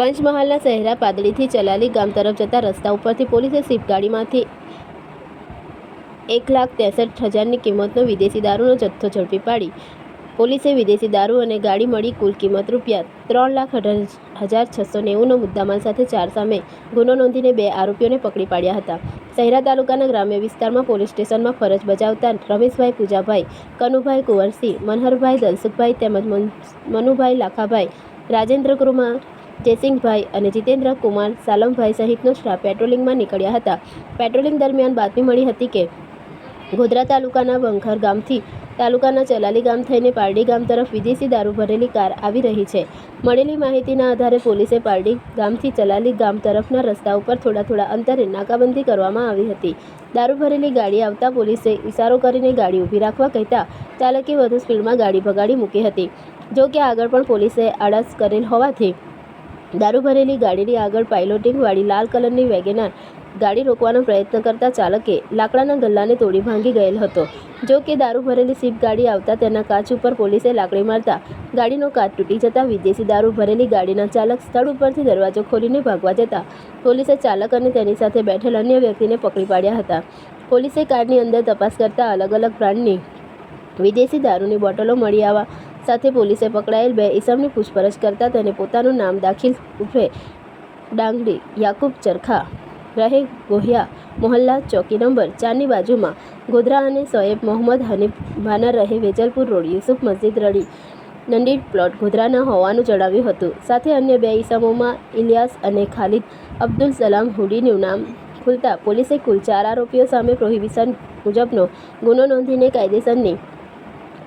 પંચમહાલના શહેરા પાદડીથી ચલાલી ગામ તરફ જતા રસ્તા ઉપરથી પોલીસે સ્વિફ્ટ ગાડીમાંથી એક લાખ ત્રેસઠ હજારની કિંમતનો વિદેશી દારૂનો જથ્થો ઝડપી પાડી. પોલીસે વિદેશી દારૂ અને ગાડી મળી કુલ કિંમત રૂપિયા ત્રણ લાખ હજાર છસો નેવુંનો મુદ્દામાલ સાથે ચાર સામે ગુનો નોંધીને બે આરોપીઓને પકડી પાડ્યા હતા. શહેરા તાલુકાના ગ્રામ્ય વિસ્તારમાં પોલીસ સ્ટેશનમાં ફરજ બજાવતા રમેશભાઈ પૂજાભાઈ, કનુભાઈ કુંવરસિંહ, મનહરભાઈ દલસુખભાઈ તેમજ મનુભાઈ લાખાભાઈ, રાજેન્દ્ર કુમાર જયસિંહભાઈ અને જીતેન્દ્ર કુમાર સાલમભાઈ સહિતનો સ્ટાફ પેટ્રોલિંગમાં નીકળ્યા હતા. પેટ્રોલિંગ દરમિયાન બાતમી મળી હતી કે, ગોધરા તાલુકાના બંખર ગામથી તાલુકાના ચલાલી ગામ થઈને પારડી ગામ તરફ વિદેશી દારૂ ભરેલી કાર આવી રહી છે. મળેલી માહિતીના આધારે પોલીસે પારડી ગામથી ચલાલી ગામ તરફના રસ્તા ઉપર થોડા થોડા અંતરે નાકાબંધી કરવામાં આવી હતી. દારૂ ભરેલી ગાડી આવતા પોલીસે ઇશારો કરીને ગાડી ઊભી રાખવા કહેતા ચાલકે વધુ સ્પીડમાં ગાડી ભગાડી મૂકી હતી. જો કે આગળ પણ પોલીસે આળસ કરેલ હોવાથી દારૂ ભરેલી ગાડીની આગળ પાઇલોટિંગ વાળી લાલ કલરની વેગેનાર ગાડી રોકવાનો પ્રયત્ન કરતા ચાલકે લાકડાના ગલ્લાને તોડી ભાંગી ગયેલ હતો. જો કે દારૂ ભરેલી સીપ ગાડી આવતા તેના કાચ ઉપર પોલીસે લાકડી મારતા ગાડીનો કાચ તૂટી જતા વિદેશી દારૂ ભરેલી ગાડીના ચાલક સ્થળ ઉપરથી દરવાજો ખોલીને ભાગવા જતા પોલીસે ચાલક અને તેની સાથે બેઠેલ અન્ય વ્યક્તિને પકડી પાડ્યા હતા. પોલીસે કારની અંદર તપાસ કરતા અલગ અલગ બ્રાન્ડની વિદેશી દારૂની બોટલો મળી આવવા સાથે પોલીસે પકડાયેલ બે ઈસમની પૂછપરછ કરતા તેને પોતાનું નામ દાખિલ ઉર્ફે ડાંગડી, યાકુબ ચરખા, રહે ગોહિયા, મોહલ્લા ચોકી નંબર ચારની બાજુમાં. ગોધરા અને સોએબ મોહમ્મદ હનીફ ભાના રહે વેજલપુર રોડ, યુસુફ મસ્જિદ રડી નંદી પ્લોટ ગોધરાના હોવાનું જણાવ્યું હતું. સાથે અન્ય બે ઈસમોમાં ઇલિયાસ અને ખાલિદ અબ્દુલ સલામ હુડીનું નામ ખુલતા પોલીસે કુલ ચાર આરોપીઓ સામે પ્રોહિબિશન મુજબનો ગુનો નોંધીને કાયદેસરની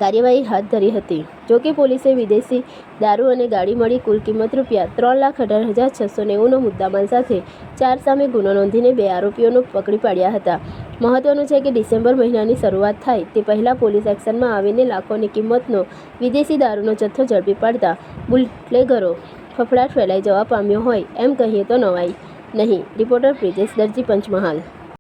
કાર્યવાહી હાથ ધરી હતી. જોકે પોલીસે વિદેશી દારૂ અને ગાડી મળી કુલ કિંમત રૂપિયા ત્રણ લાખ અઢાર હજાર છસો નેવુંનો મુદ્દામાલ સાથે ચાર સામે ગુનો નોંધીને બે આરોપીઓનો પકડી પાડ્યા હતા. મહત્વનું છે કે ડિસેમ્બર મહિનાની શરૂઆત થાય તે પહેલાં પોલીસ એક્શનમાં આવીને લાખોની કિંમતનો વિદેશી દારૂનો જથ્થો ઝડપી પાડતા બુટલેગરો ફફડાટ ફેલાઈ જવા પામ્યો હોય એમ કહીએ તો નવાઈ નહીં. રિપોર્ટર પ્રિતેશ દરજી, પંચમહાલ.